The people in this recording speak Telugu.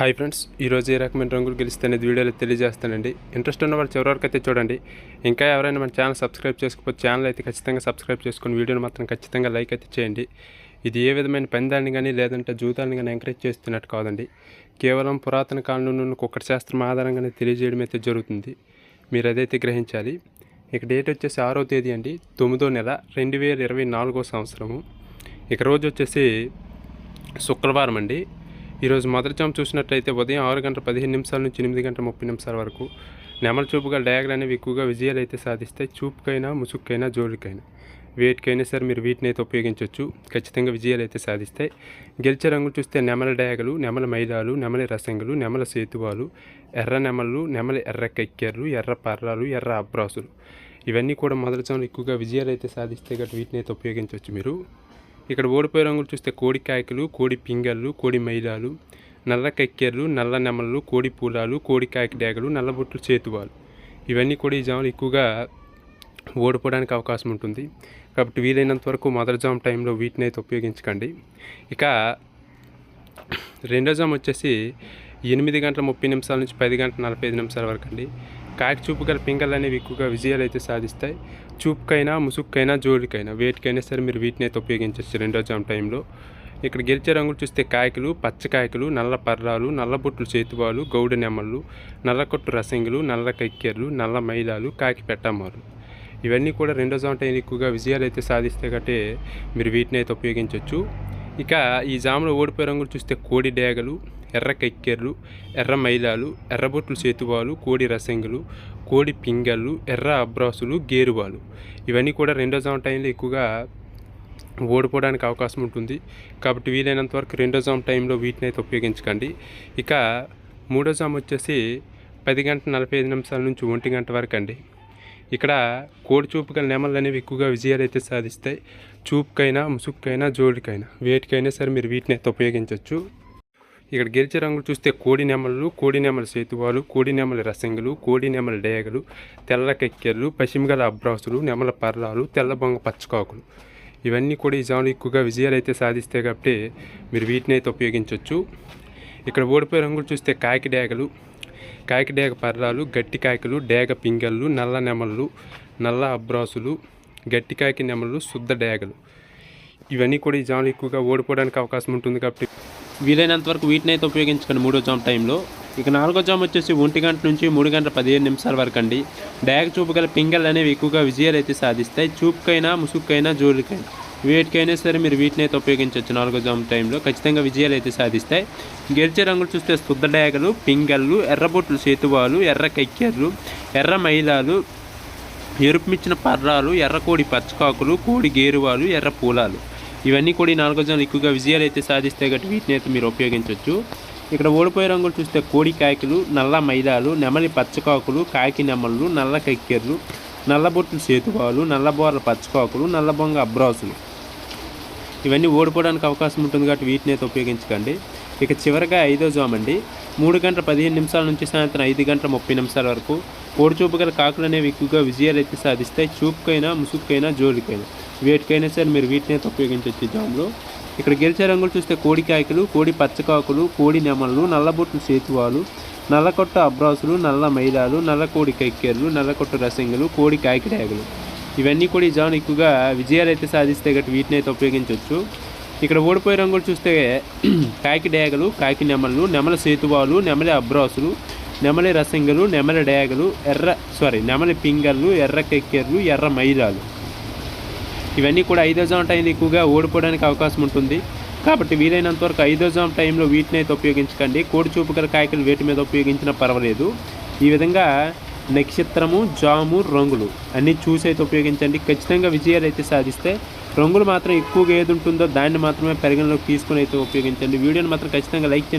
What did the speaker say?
హాయ్ ఫ్రెండ్స్ ఈరోజు ఏ రకమైన రంగులు గెలిస్తే అనేది వీడియోలో తెలియజేస్తానండి. ఇంట్రెస్ట్ ఉన్న వాళ్ళు చివరి వరకు అయితే చూడండి. ఇంకా ఎవరైనా మన ఛానల్ సబ్స్క్రైబ్ చేసుకోకపోతే ఛానల్ అయితే ఖచ్చితంగా సబ్స్క్రైబ్ చేసుకుని వీడియోని మాత్రం ఖచ్చితంగా లైక్ అయితే చేయండి. ఇది ఏ విధమైన పందాన్ని కానీ లేదంటే జూతాన్ని కానీ ఎంకరేజ్ చేస్తున్నట్టు కాదండి. కేవలం పురాతన కాలంలో నుండి ఉన్న కుక్కటి శాస్త్రం ఆధారంగానే తెలియజేయడం అయితే జరుగుతుంది. మీరు అదైతే గ్రహించాలి. ఇక డేట్ వచ్చేసి ఆరో తేదీ అండి. తొమ్మిదో నెల రెండు వేల ఇరవై నాలుగో సంవత్సరము. ఇక రోజు వచ్చేసి శుక్రవారం అండి. ఈరోజు మొదటి జామ్ చూసినట్లయితే ఉదయం ఆరు గంటల పదిహేను నిమిషాల నుంచి ఎనిమిది గంటల ముప్పై నిమిషాల వరకు నెమల చూపుగా డయాగ్లు అనేవి ఎక్కువగా విజయాలు అయితే సాధిస్తాయి చూపుకైనా ముసుక్కైనా జోలికైనా. వేటికైనా సరే మీరు వీటిని అయితే ఉపయోగించవచ్చు ఖచ్చితంగా విజయాలు అయితే సాధిస్తాయి గెలిచే రంగులు చూస్తే నెమల డయాగలు నెమల మైదాలు నెమలి రసంగులు నెమల సేతువాలు ఎర్ర నెమలు నెమల ఎర్ర కక్కెర్లు ఎర్ర పర్రాలు ఎర్ర అబ్రాసులు. ఇవన్నీ కూడా మొదటి జాములు ఎక్కువగా విజయాలు అయితే సాధిస్తే గట్టి వీటిని అయితే ఉపయోగించవచ్చు మీరు. ఇక్కడ ఓడిపోయే రంగులు చూస్తే కోడి కాయకులు కోడి పింగళ్ళు కోడి మైలాలు నల్ల కక్కెర్లు నల్ల నెమళ్ళు కోడి పూలాలు కోడి కాకి డేగలు నల్లబొట్లు చేతువాలు. ఇవన్నీ కూడా ఈ జాములు ఎక్కువగా ఓడిపోవడానికి అవకాశం ఉంటుంది. కాబట్టి వీలైనంత వరకు మొదటి జామ్ టైంలో వీటిని అయితే ఉపయోగించకండి. ఇక రెండో జామ్ వచ్చేసి ఎనిమిది గంటల ముప్పై నిమిషాల నుంచి పది గంటల నలభై ఐదు నిమిషాల వరకు అండి. కాకి చూపు గల పింగళ్ళు అనేవి ఎక్కువగా విజయాలు అయితే సాధిస్తాయి. చూపుకైనా ముసుక్కైనా జోలికైనా వేటికైనా సరే మీరు వీటిని అయితే ఉపయోగించవచ్చు రెండో జామ్ టైంలో. ఇక్కడ గెలిచే రంగులు చూస్తే కాయకులు పచ్చకాయకులు నల్ల పర్రాలు నల్ల బొట్లు చేతువాలు గౌడ నెమ్మళ్ళు నల్ల కొట్టు రసంగులు నల్ల కక్కెర్లు నల్ల మైలాలు కాకి పెట్టమ్మాలు ఇవన్నీ కూడా రెండో జామ్ టైం ఎక్కువగా విజయాలు అయితే సాధిస్తే కట్టే మీరు వీటిని అయితే ఉపయోగించవచ్చు ఇక ఈ జామ్లో ఓడిపోయే రంగులు చూస్తే కోడి డేగలు ఎర్ర కక్కెర్లు ఎర్ర మైలాలు ఎర్రబొట్లు చేతువాలు కోడి రసంగులు కోడి పింగళ్ళు ఎర్ర అబ్రాసులు గేరువాలు. ఇవన్నీ కూడా రెండో టైంలో ఎక్కువగా ఓడిపోవడానికి అవకాశం ఉంటుంది. కాబట్టి వీలైనంత వరకు రెండో జామ్ టైంలో వీటిని అయితే ఉపయోగించకండి. ఇక మూడో జామ్ వచ్చేసి పది గంటల నలభై ఐదు నిమిషాల నుంచి ఒంటి గంట వరకు అండి. ఇక్కడ కోడి చూపు గల నెమలు అనేవి ఎక్కువగా విజయాలు అయితే సాధిస్తాయి. చూపుకైనా ముసుక్కైనా జోడికైనా వేటికైనా సరే మీరు వీటిని అయితే ఉపయోగించవచ్చు. ఇక్కడ గెలిచే రంగులు చూస్తే కోడి నెమలు కోడి నెమల సేతువాలు కోడి నెమల రసంగులు కోడి నెమల డేగలు తెల్ల కెక్కెర్లు పశ్చిమగల అబ్రాసులు నెమల పర్రాలు తెల్ల బొంగ పచ్చకాకులు. ఇవన్నీ కూడా ఈ జాములు ఎక్కువగా విజయాలు అయితే సాధిస్తాయి కాబట్టి మీరు వీటిని అయితే ఉపయోగించవచ్చు ఇక్కడ ఓడిపోయే రంగులు చూస్తే కాకి డేగలు కాకి డేగ పర్రాలు గట్టి కాయకులు డేగ పింగళ్ళు నల్ల నెమళ్ళు నల్ల అబ్రాసులు గట్టి కాకి నెమళ్ళు శుద్ధ డేగలు. ఇవన్నీ కూడా ఈ జాములు ఎక్కువగా ఓడిపోవడానికి అవకాశం ఉంటుంది కాబట్టి వీలైనంత వరకు వీటిని అయితే ఉపయోగించుకోండి మూడో జామ్ టైంలో. ఇక నాలుగో జామ్ వచ్చేసి ఒంటి గంట నుంచి మూడు గంటల పదిహేను నిమిషాల వరకు అండి. డ్యాగ్ చూపు గల అనేవి ఎక్కువగా విజయాలు అయితే సాధిస్తాయి. చూపుకైనా ముసుగుకైనా జోలికైనా. వేటికైనా సరే మీరు వీటిని అయితే ఉపయోగించవచ్చు నాలుగో జామ్ టైంలో. ఖచ్చితంగా విజయాలు అయితే సాధిస్తాయి. గెలిచే రంగులు చూస్తే శుద్ధ డయాగలు పింగళ్ళు ఎర్రబొట్లు సేతువాలు ఎర్ర కక్కెర్లు ఎర్ర మైలాలు ఎరుపు మిచ్చిన పర్రాలు ఎర్ర కోడి పచ్చకాకులు కోడి గేరువాలు ఎర్ర పూలాలు. ఇవన్నీ కూడా ఈ నాలుగో జనం ఎక్కువగా విజయాలు అయితే సాధిస్తే గట్టి వీటిని అయితే మీరు ఉపయోగించవచ్చు ఇక్కడ ఓడిపోయే రంగులు చూస్తే కోడి కాయకులు నల్ల మైదాలు నెమలి పచ్చకాకులు కాకి నెమళ్ళు నల్ల కక్కెర్లు నల్లబొట్లు సేతువాలు నల్లబోర్ల పచ్చకాకులు నల్లబొంగ అబ్రాసులు. ఇవన్నీ ఓడిపోవడానికి అవకాశం ఉంటుంది కాబట్టి వీటిని అయితే ఉపయోగించకండి. ఇక చివరిగా ఐదో జామ్ అండి. మూడు గంటల పదిహేను నిమిషాల నుంచి సాయంత్రం ఐదు గంటల ముప్పై నిమిషాల వరకు కోడి చూపు గల కాకులు అనేవి ఎక్కువగా విజయాలు అయితే సాధిస్తాయి. చూపుకైనా ముసుగుకైనా జోలికైనా. వేటికైనా సరే మీరు వీటిని అయితే ఉపయోగించవచ్చు జామ్లో ఇక్కడ గెలిచే రంగులు చూస్తే కోడి కాయకులు కోడి పచ్చకాకులు కోడి నెమళ్ళు నల్లబొట్లు సేతువాలు నల్లకొట్ట అబ్రాసులు నల్ల మైదాలు నల్ల కోడి కైకేర్లు నల్లకొట్ట రసంగులు కోడి కాకిడాగులు ఇవన్నీ కూడా ఈ జాన్ ఎక్కువగా విజయాలు అయితే సాధిస్తే గట్టి వీటిని అయితే ఉపయోగించవచ్చు ఇక్కడ ఓడిపోయే రంగులు చూస్తే కాకి డేగలు కాకి నెమళ్ళు నెమల సేతువాలు నెమలి అబ్రాసులు నెమలి రసింగలు నెమలి డేగలు ఎర్ర సారీ నెమలి పింగళ్ళు ఎర్ర కెక్కెర్లు ఎర్ర మైలాలు ఇవన్నీ కూడా ఐదో జామ్ టైం ఎక్కువగా ఓడిపోవడానికి అవకాశం ఉంటుంది. కాబట్టి వీలైనంత వరకు ఐదో జామ్ టైంలో వీటిని అయితే ఉపయోగించకండి. కోడి చూపు గల కాయకులు వేటి మీద ఉపయోగించినా పర్వాలేదు. ఈ విధంగా నక్షత్రము జాము రంగులు అన్నీ చూసి అయితే ఉపయోగించండి. ఖచ్చితంగా విజయాలు అయితే సాధిస్తే రంగులు మాత్రం ఎక్కువగా ఏది ఉంటుందో దాన్ని మాత్రమే పరిగణలోకి తీసుకుని అయితే ఉపయోగించండి. వీడియోని మాత్రం ఖచ్చితంగా లైక్ చేయండి